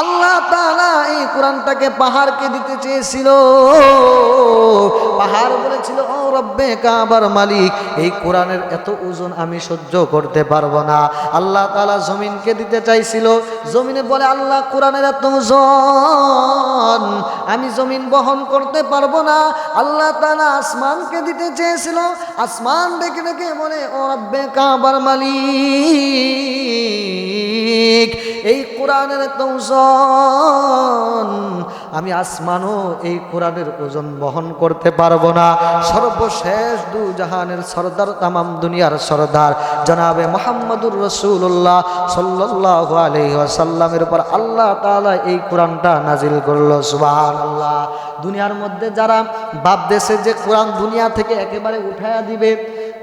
আল্লাহ তাআলা এই কোরআনটাকে পাহাড়কে দিতে চেয়েছিল। পাহাড় বলেছিল, ও রব্বে কাবার মালিক, এই কোরআনের এত ওজন আমি সহ্য করতে পারব না। আল্লাহ তাআলা জমিনকে দিতে চাইছিল। জমিনে বলে, আল্লাহ, কোরআনের এত ওজন আমি জমিন বহন করতে পারব না। আল্লাহ তালা আসমানকে দিতে চেয়েছিল। আসমান ডেকে ডেকে বলে, ও রব্বে কাবার মালিক এই কোরআনের এত ওজন আমি আসমানও এই কোরআনের ওজন বহন করতে পারব না। সর্বশেষ দু জাহানের সর্দার, তামাম দুনিয়ার সর্দার, জনাবে মোহাম্মদুর রসুল্লাহ সাল্লাহ আলহিহাসাল্লামের উপর আল্লাহ তাআলা এই কোরআনটা নাজিল করল সুবাহ আল্লাহ দুনিয়ার মধ্যে যারা ভাবতেছে যে কোরআন দুনিয়া থেকে একেবারে উঠায়া দিবে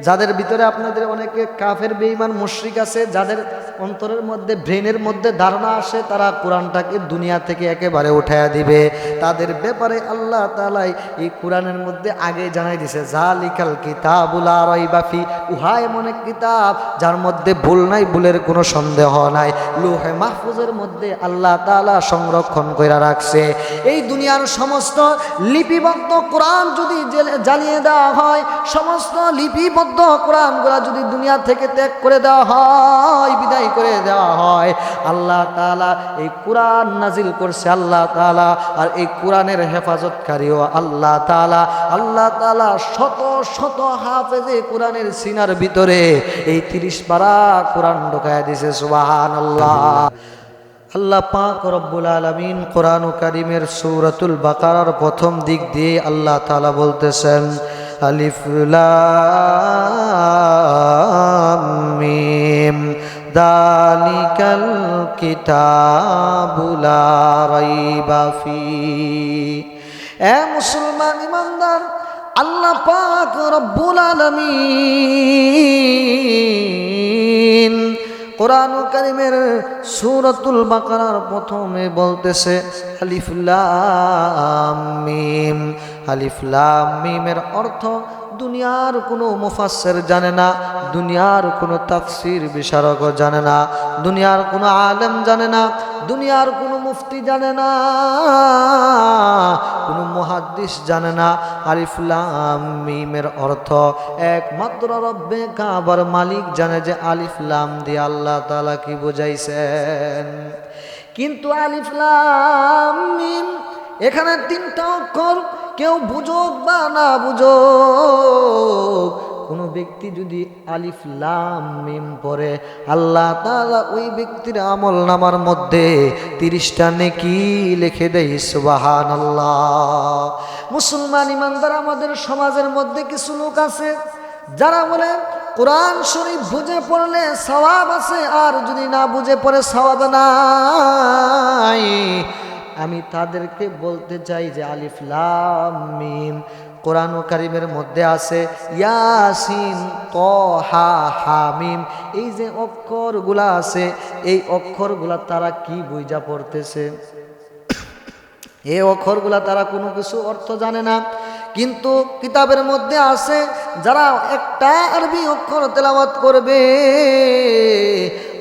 যাদের ভিতরে আপনাদের অনেকে কাফের, বেঈমান, মুশরিক আছে, যাদের অন্তরের মধ্যে ব্রেনের মধ্যে ধারণা আসে, তারা কোরআনটাকে দুনিয়া থেকে একেবারে উঠায়া দিবে। তাদের ব্যাপারে আল্লাহ তালাই এই কোরআনের মধ্যে আগে জানাই দিছে জালিকাল কিতাবুল বাফি উহা এমন এক কিতাব যার মধ্যে ভুল নাই, ভুলের কোনো সন্দেহ নাই। লোহে মাহফুজের মধ্যে আল্লাহ তাআলা সংরক্ষণ করে রাখছে। এই দুনিয়ার সমস্ত লিপিবদ্ধ কোরআন যদি জ্বালিয়ে দেওয়া হয়, সমস্ত লিপিবদ্ধ কোরআনগুলা যদি দুনিয়া থেকে ত্যাগ করে দেওয়া হয়, বিদায় করে দেওয়া হয়, আল্লাহ তাআলা এই কোরআন নাজিল করছে আল্লাহ তাআলা, আর এই কোরআনের হেফাজতকারীও আল্লাহ তাআলা। আল্লাহ তাআলা শত শত হাফেজে কোরআনের সিনার ভিতরে এই তিরিশ পারা কোরআন ঢোকায় দিছে সুবাহান আল্লাহ আল্লাহ পাক রব্বুল আলমিন কোরআন কারিমের সৌরাতুল বাকারার প্রথম দিক দিয়ে আল্লাহ তাআলা বলতেছেন আলিফ লাম মিম। দালিকাল কিতাবু লা রাইবা এ মুসলমান ইমানদার, আল্লাহ পাক রব্বুল আলামিন কোরআন কারিমের সূরাতুল বাকারার প্রথমে বলতেছে আলিফ লাম মিম আলিফ লাম মিমের অর্থ দুনিয়ার কোনো মুফাসসির জানে না, দুনিয়ার কোনো তাফসির বিশারক জানে না, দুনিয়ার কোনো আলেম জানে না, দুনিয়ার কোনো মুফতি জানে না, কোনো মুহাদ্দিস জানে না। আলিফ লাম মিমের অর্থ একমাত্র রব্বে কাবার মালিক জানে যে আলিফ লাম দিয়ে আল্লাহ তাআলা কি বুঝাইছেন। কিন্তু আলিফ লাম মিম এখানে তিনটা অক্ষর কেউ বুঝুক বা না বুঝুক, কোনো ব্যক্তি যদি আলিফ লাম মিম পড়ে, আল্লাহ তাআলা ওই ব্যক্তির আমল নামার মধ্যে তিরিশটা নেকি লিখে দেয় সুবাহান আল্লাহ মুসলমান ইমানদার আমাদের সমাজের মধ্যে কিছু লোক আছে, যারা বলে, কোরআন শরীফ বুঝে পড়লে সওয়াব আছে, আর যদি না বুঝে পড়ে সওয়াব নাই। আমি তাদেরকে বলতে চাই যে আলিফ মিম, কোরআন কারিমের মধ্যে আছে ইয়াসিন ক হা হামিম এই যে অক্ষরগুলা আছে, এই অক্ষরগুলা তারা কি বুঝা পড়তেছে? এই অক্ষরগুলা তারা কোনো কিছু অর্থ জানে না। কিন্তু কিতাবের মধ্যে আছে, যারা একটা আরবি অক্ষর তেলাওয়াত করবে,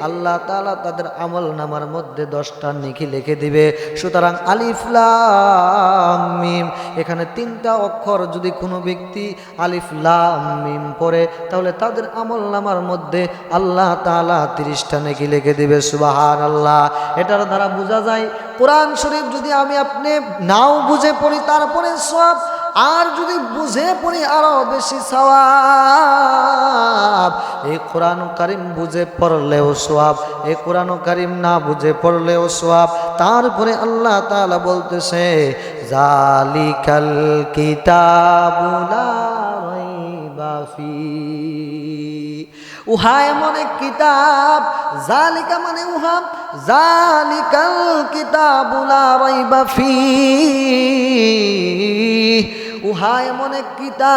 আল্লাহ তালা তাদের আমল নামার মধ্যে দশটা নিখি লিখে দিবে। সুতরাং আলিফলাম মিম, এখানে তিনটা অক্ষর যদি কোনো ব্যক্তি আলিফলাম মিম পড়ে, তাহলে তাদের আমল নামার মধ্যে আল্লাহ তালা তিরিশটা নেকি লিখে দিবে সুবাহান আল্লাহ এটার দ্বারা বোঝা যায়, কোরআন শরীফ যদি আমি আপনি নাও বুঝে পড়ি, তারপরে সব আর যদি বুঝে পড়ি আরও বেশি সওয়াব। এই কোরআন কারিম বুঝে পড়লেও সোয়াব এই কোরআন কারিম না বুঝে পড়লেও সোয়াব তারপরে আল্লাহ তাআলা বলতেছে, জালিকাল কিতাবুলা উহা এমন এক কিতাব, জালিকা মানে উহা, জালিকাল কিতাবুলা রাইবা ফি। উহা এমন এক কিতাব,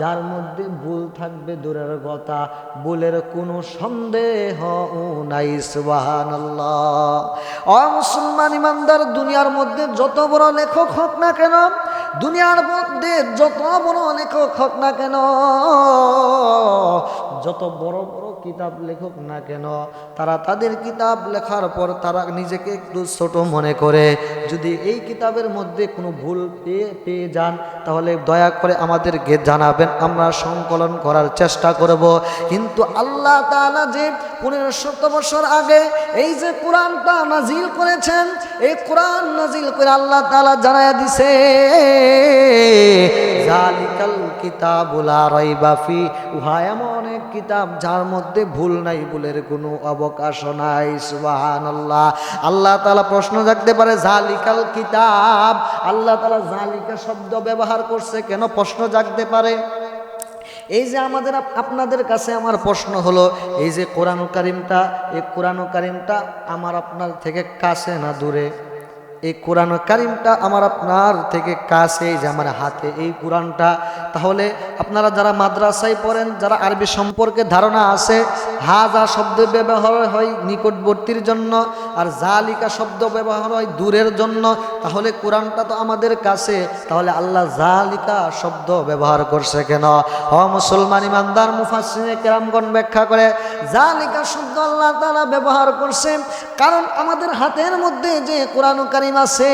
যার মধ্যে ভুল থাকবে দূরের কথা, ভুলের কোনো সন্দেহ নাই দুনিয়ার মধ্যে যত বড় লেখক হোক না কেন, দুনিয়ার মধ্যে যত বড় লেখক হোক না কেন, যত বড় কিতাব লেখক না কেন, তারা তাদের কিতাব লেখার পর তারা নিজেকে একটু ছোট মনে করে। যদি এই কিতাবের মধ্যে কোনো ভুল পেয়ে পেয়ে যান, তাহলে দয়া করে আমাদেরকে জানাবেন, আমরা সংকলন করার চেষ্টা করব। কিন্তু আল্লাহ তাআলা যে পনেরো শত বছর আগে এই যে কোরআনটা নাজিল করেছেন, এই কোরআন নাজিল করে আল্লাহ তাআলা জানায়া দিছে, জালিকাল কিতাবুলা রাইবা ফি। উহা এমন এক কিতাব যার মধ্যে ভুল নাই, ভুলের কোনো অবকাশ নাই, সুবহানাল্লাহ। আল্লাহ তাআলা প্রশ্ন জাগতে পারে, জালিকাল কিতাব? আল্লাহ তাআলা জালিকা শব্দ ব্যবহার করছে, কেন প্রশ্ন জাগতে পারে? এই যে আমাদের আপনাদের কাছে আমার প্রশ্ন হলো, এই যে কোরআন কারিমটা, এই কোরআন কারিমটা আমার আপনার থেকে কাছে না দূরে? এই কোরআন কারিমটা আমার আপনার থেকে কাছে, যে আমার হাতে এই কোরআনটা। তাহলে আপনারা যারা মাদ্রাসায় পড়েন, যারা আরবি সম্পর্কে ধারণা আছে, হাজা শব্দ ব্যবহার হয় নিকটবর্তীর জন্য, আর জালিকা শব্দ ব্যবহার হয় দূরের জন্য, তাহলে কোরআনটা তো আমাদের কাছে। তাহলে আল্লাহ জালিকা শব্দ ব্যবহার করছে কেন? হ মুসলমান ইমানদার মুফাসিনে কেরামগণ ব্যাখ্যা করে, জালিকা শব্দ আল্লাহ তাআলা ব্যবহার করছে, কারণ আমাদের হাতের মধ্যে যে কোরআন কারিম আছে।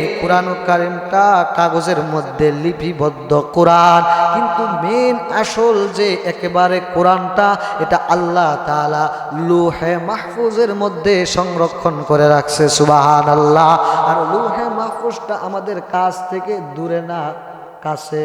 এই কোরআন কারিমটা কাগজের মধ্যে লিপিবদ্ধ কোরআন। কিন্তু মেন আসল যে একেবারে কোরআনটা, এটা আল্লাহ তাআলা লুহে মাহফুজের মধ্যে সংরক্ষণ করে রাখছে সুবাহান আল্লাহ আর লুহে মাহফুজটা আমাদের কাছ থেকে দূরে না, কাছে।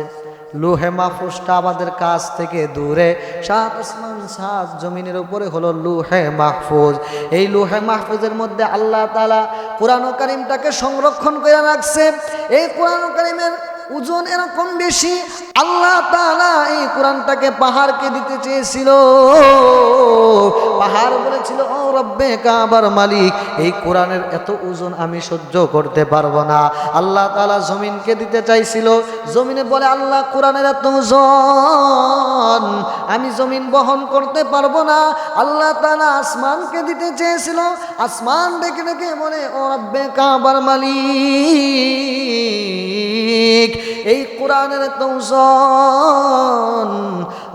লোহে মাহফুজটা আমাদের কাছ থেকে দূরে। সাত আসমান, সাত জমিনের উপরে হলো লুহে মাহফুজ। এই লুহে মাহফুজের মধ্যে আল্লাহ তালা কোরআন করিমটাকে সংরক্ষণ করে রাখছে। এই কোরআন কারিমের ওজন এরকম বেশি, আল্লাহ তাআলা এই কোরআনটাকে পাহাড়কে দিতে চেয়েছিল। পাহাড় বলেছিল, ও রব্বে কাবার মালিক, এই কোরআনের এত ওজন আমি সহ্য করতে পারব না। আল্লাহ তাআলা জমিনকে দিতে চাইছিল। জমিনে বলে, আল্লাহ, কোরআনের এত ওজন আমি জমিন বহন করতে পারব না। আল্লাহ তাআলা আসমানকে দিতে চেয়েছিল। আসমান ডেকে ডেকে বলে, ও রব্বে কাবার মালিক এই কোরআনের ওজন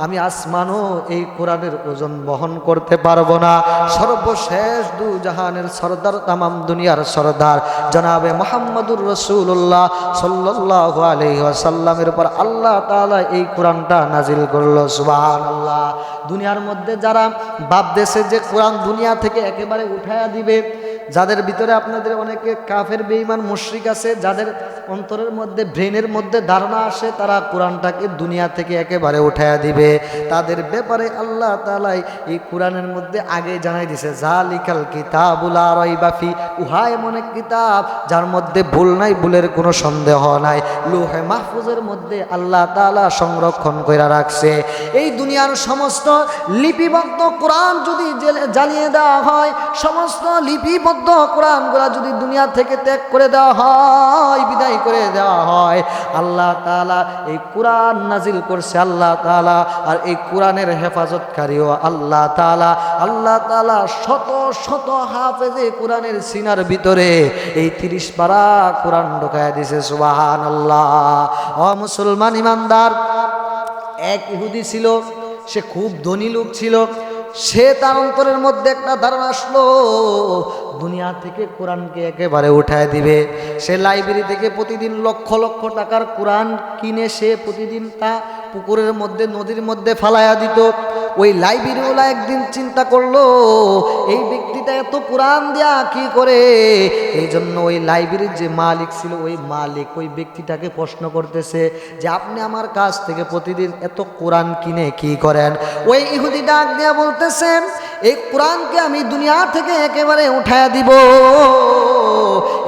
আমি আসমানও এই কোরআনের ওজন বহন করতে পারব না। সর্বশেষ দু জাহানের সর্দার, তামাম দুনিয়ার সর্দার, জনাবে মোহাম্মদুর রসুল্লাহ সাল্লাহ আলহিহাসাল্লামের উপর আল্লাহ তাআলা এই কোরআনটা নাজিল করল সুবাহান আল্লাহ দুনিয়ার মধ্যে যারা বাপ দেশে যে কোরআন দুনিয়া থেকে একেবারে উঠায়া দিবে, যাদের ভিতরে আপনাদের অনেকে কাফের, বেঈমান, মুশরিক আছে, যাদের অন্তরের মধ্যে, ব্রেনের মধ্যে ধারণা আসে, তারা কোরআনটাকে দুনিয়া থেকে একেবারে উঠাইয়া দিবে। তাদের ব্যাপারে আল্লাহ তালাই এই কোরআনের মধ্যে আগে জানাই দিছে জালিকাল কিতাবুল বাফি উহা এমন এক কিতাব, যার মধ্যে ভুল নাই, ভুলের কোনো সন্দেহ নাই। লোহে মাহফুজের মধ্যে আল্লাহ তালা সংরক্ষণ করে রাখছে। এই দুনিয়ার সমস্ত লিপিবদ্ধ কোরআন যদি জ্বালিয়ে দেওয়া হয়, সমস্ত লিপিবদ্ধ কোরআনগুলো যদি দুনিয়া থেকে ত্যাগ করে দেওয়া হয়, বিদায় করে দেওয়া হয়। আল্লাহ তাআলা এই কোরআন নাজিল করছে আল্লাহ তাআলা, আর এই কোরআনের হেফাজতকারীও আল্লাহ তাআলা। আল্লাহ তাআলা শত শত হাফেজে কোরআনের সিনার ভিতরে এই তিরিশ পারা কোরআন ঢোকায় দিছে সুবাহান আল্লাহ ও মুসলমান ইমানদার, এক ইহুদি ছিল, সে খুব ধনী লোক ছিল সে তার অন্তরের মধ্যে একটা ধারণা আসলো, দুনিয়া থেকে কোরআনকে একেবারে উঠায় দিবে। সে লাইব্রেরি থেকে প্রতিদিন লক্ষ লক্ষ টাকার কোরআন কিনে সে প্রতিদিন তা পুকুরের মধ্যে, নদীর মধ্যে ফালাইয়া দিত। ওই লাইব্রেরিওয়ালা একদিন চিন্তা করল, এই ব্যক্তিটা এত কোরআন দেয়া কি করে? এই জন্য ওই লাইব্রেরির যে মালিক ছিল, ওই মালিক ওই ব্যক্তিটাকে প্রশ্ন করতেছে যে, আপনি আমার কাছ থেকে প্রতিদিন এত কোরআন কিনে কি করেন? ওই ইহুদি ডাক দেয়া বলতেছেন এই কোরআনকে আমি দুনিয়া থেকে একেবারে উঠায়া দিব।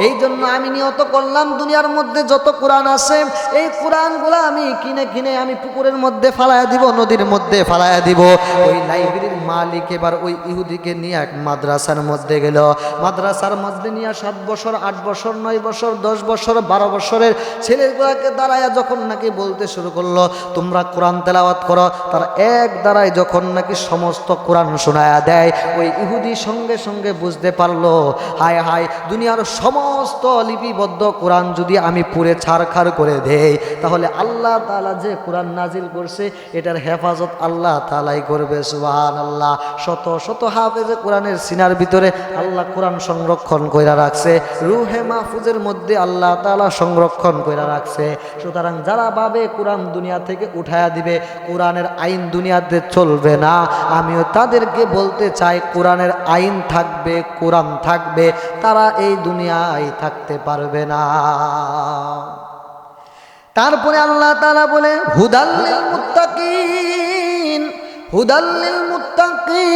এই জন্য আমি নিয়ত করলাম দুনিয়ার মধ্যে যত কোরআন আছে, এই কোরআনগুলো আমি কিনে কিনে আমি পুকুরের মধ্যে ফালায়া দিব, নদীর মধ্যে ফালায়া দিব। ওই লাইব্রেরির মালিক এবার ওই ইহুদিকে নিয়ে এক মাদ্রাসার মধ্যে গেল। মাদ্রাসার মধ্যে নিয়ে সাত বছর, আট বছর, নয় বছর, দশ বছর, বারো বছরের ছেলেগুলাকে দাঁড়ায়া যখন নাকি বলতে শুরু করল, তোমরা কোরআন তেলাওয়াত করো। তার এক দ্বারাই যখন নাকি সমস্ত কোরআন শোনায়া দেয়। ওই ইহুদি সঙ্গে সঙ্গে বুঝতে পারল, হায় হায়, দুনিয়ার সমস্ত লিপিবদ্ধ কোরআন যদি আমি পুরে ছাড়খাড় করে দেই, তাহলে আল্লাহ তাআলা যে কোরআন নাজিল করছে, এটার হেফাজত আল্লাহ তালাই করবে সুবাহান আল্লাহ শত শত হাফেজে কোরআনের সিনার ভিতরে আল্লাহ কোরআন সংরক্ষণ কইরা রাখছে, রুহে মাহফুজের মধ্যে আল্লাহ তাআলা সংরক্ষণ কইরা রাখছে। সুতরাং যারা ভাবে কোরআন দুনিয়া থেকে উঠায়া দিবে, কোরআনের আইন দুনিয়াতে চলবে না, আমিও তাদেরকে বলতে চাই কোরআনের আইন থাকবে, কোরআন থাকবে, তারা এই দুনিয়ায় থাকতে পারবে না। তারপরে আল্লাহ তালা বলে হুদাল্লিল মুত্তাকিন হুদাল্লিল মুত্তাকিন।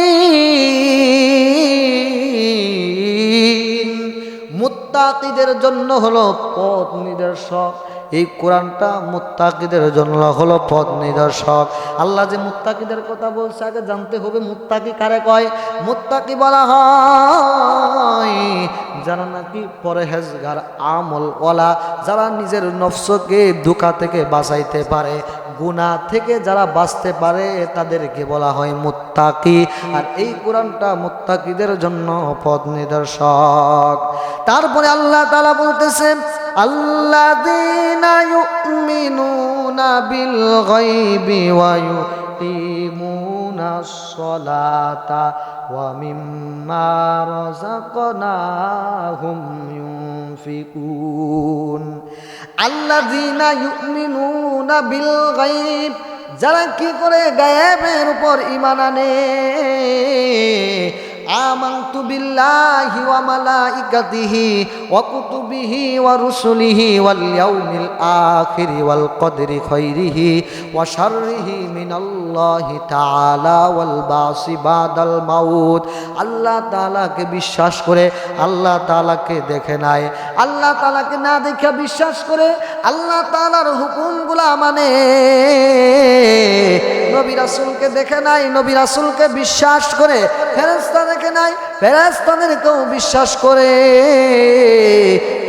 মুত্তাকিদের জন্য হলো পথ নিদর্শক। এই কোরআনটা মুত্তাকিদের জন্য হলো পথ নিদর্শক। আল্লাহ যে মুত্তাকিদের কথা বলছে, আগে জানতে হবে মুত্তাকি কারে কয়? মুত্তাকি বলা হয় যারা নাকি পরহেজগার আমল ওলা যারা নিজের নফসকে দুকা থেকে বাঁচাইতে পারে। গুণা থেকে যারা বাঁচতে পারে, তাদেরকে বলা হয় মুত্তাকি। আর এই কোরআনটা মুত্তাকিদের জন্য পথ নিদর্শক। তারপরে আল্লাহ তালা বলতেছে ইউমিনুনা বিল ইউনফিকুন। আল্লাযীনা ইউমিনুনা বিল গায়ব যারা কি করে গায়েবের উপর ঈমান আনে? আমানতু বিল্লাহি ওয়া মালাইকাতিহি ওয়া কুতুবিহি ওয়া রুসুলিহি ওয়াল ইয়াউমিল আখির ওয়াল কদরি খাইরিহি ওয়া শাররিহি মিনাল্লাহি তাআলা ওয়াল মাউত। আল্লাহ তাআলাকে বিশ্বাস করে, আল্লাহ তাআলাকে দেখে নাই। আল্লাহ তাআলাকে না দেখে বিশ্বাস করে, আল্লাহ তাআলার হুকুমগুলা মানে নবী রাসূলকে দেখে নাই, নবী রাসূলকে বিশ্বাস করে ফেরেশতা দেখে নাই ফেরেশতাদেরকেও বিশ্বাস করে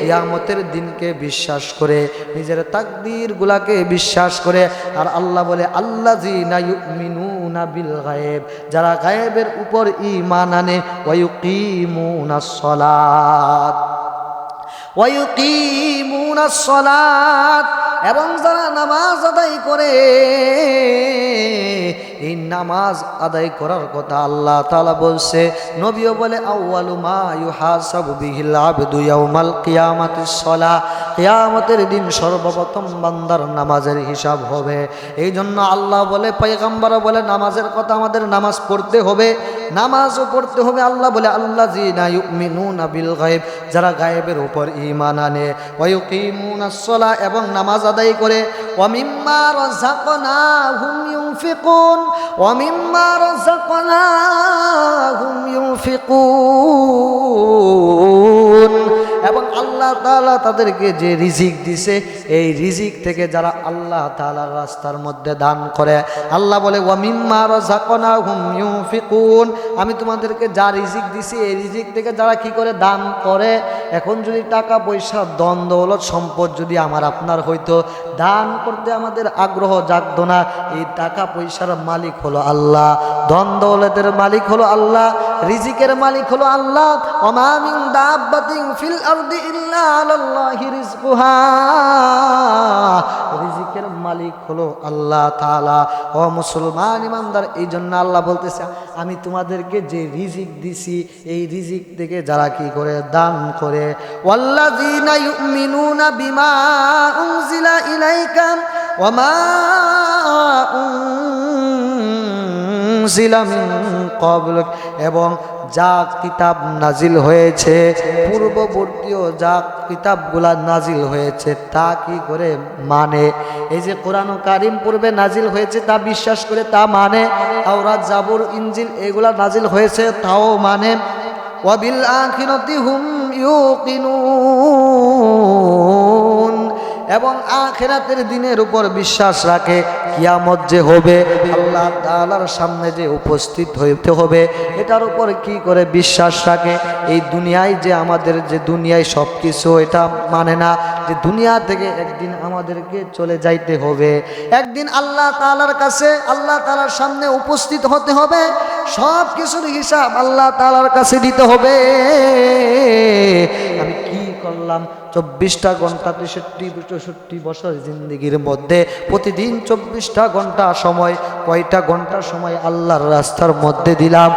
কিয়ামতের দিনকে বিশ্বাস করে, নিজের তাকদীর গুলাকে বিশ্বাস করে। আর আল্লাহ বলে আল্লাহ ইউমিনুনা বিল গায়েব, যারা গায়েবের উপর ঈমান আনে ওয়ায়ুকিমুনাস সালাত। ওয়ায়ুকিমুনাস সালাত। এবং যারা নামাজ আদায় করে এই নামাজ আদায় করার কথা আল্লাহ তালা বলছে। নবীও বলে, আউয়ালু মা ইউহাসাবু কিয়ামতের দিন সর্বপ্রথম বান্দার নামাজের হিসাব হবে। এই জন্য আল্লাহ বলে পয়গম্বর বলে, নামাজের কথা আমাদের নামাজ পড়তে হবে, নামাজও পড়তে হবে। আল্লাহ বলে আল্লাহ জি না ইউমিনুনা বিল গায়েব, যারা গায়েবের উপর ঈমান আনে। ওয়া ইউকিমুনাস সালাহ এবং নামাজ আদায় করে। ওয়া মিম্মা রাযাকনাহুম ওয়া মিম্মা রাযাকনাহুম ইউনফিকুন এবং আল্লাহ তাআলা তাদেরকে যে রিজিক দিছে, এই রিজিক থেকে যারা আল্লাহ তাআলার রাস্তার মধ্যে দান করে। আল্লাহ বলে ইউনফিকুন। আমি তোমাদেরকে যা রিজিক দিছি, এই রিজিক থেকে যারা কি করে দান করে, এখন যদি টাকা পয়সা দন দৌলত, সম্পদ যদি আমার, আপনার হইতো, দান করতে আমাদের আগ্রহ জাগতো না। এই টাকা পয়সার মালিক হলো আল্লাহ। দন দৌলতের মালিক হলো আল্লাহ। রিজিকের মালিক হলো আল্লাহ। অমামিন দাব্বাতিন ফিল আরদি ইল্লা আলাল্লাহি রিজকুহা রিজিকের মালিক হলো আল্লাহ তাআলা। ও মুসলমান ইমানদার এই জন্য আল্লাহ বলতেছে, আমি তোমাদেরকে যে রিজিক দিছি, এই রিজিক থেকে যারা কি করে? দান করে। ওয়াল্লাযীনা ইউমিনুনা বিমা উনজিলা ইলাইকা ওয়ামা উনজিলা মিন ক্বাবলিক। এবং যা কিতাব নাজিল হয়েছে পূর্ববর্তীয় যা কিতাবগুলা নাজিল হয়েছে, তা কি করে মানে? এই যে কোরআন কারিম পূর্বে নাজিল হয়েছে, তা বিশ্বাস করে তা মানে? তাওরাত, জাবুর ইঞ্জিল এগুলা নাজিল হয়েছে, তাও মানে? ওয়াবিল আখিরাতি হুম ইউকিনুন। এবং আখেরাতের দিনের উপর বিশ্বাস রাখে, কিয়ামত যে হবে আল্লাহ তাআলার সামনে যে উপস্থিত হইতে হবে, এটার উপর কি করে বিশ্বাস রাখে? এই দুনিয়ায় যে আমাদের যে দুনিয়ায় সব কিছু এটা মানে না যে দুনিয়া থেকে একদিন আমাদেরকে চলে যাইতে হবে। একদিন আল্লাহ তালার কাছে, আল্লাহ তালার সামনে উপস্থিত হতে হবে সব কিছুর হিসাব আল্লাহ তালার কাছে দিতে হবে। আমি কি করলাম? চব্বিশটা ঘণ্টা তেষট্টি, চৌষট্টি বছর জিন্দিগির মধ্যে প্রতিদিন চব্বিশটা ঘণ্টা সময়, কয়টা ঘণ্টা সময় আল্লাহর রাস্তার মধ্যে দিলাম।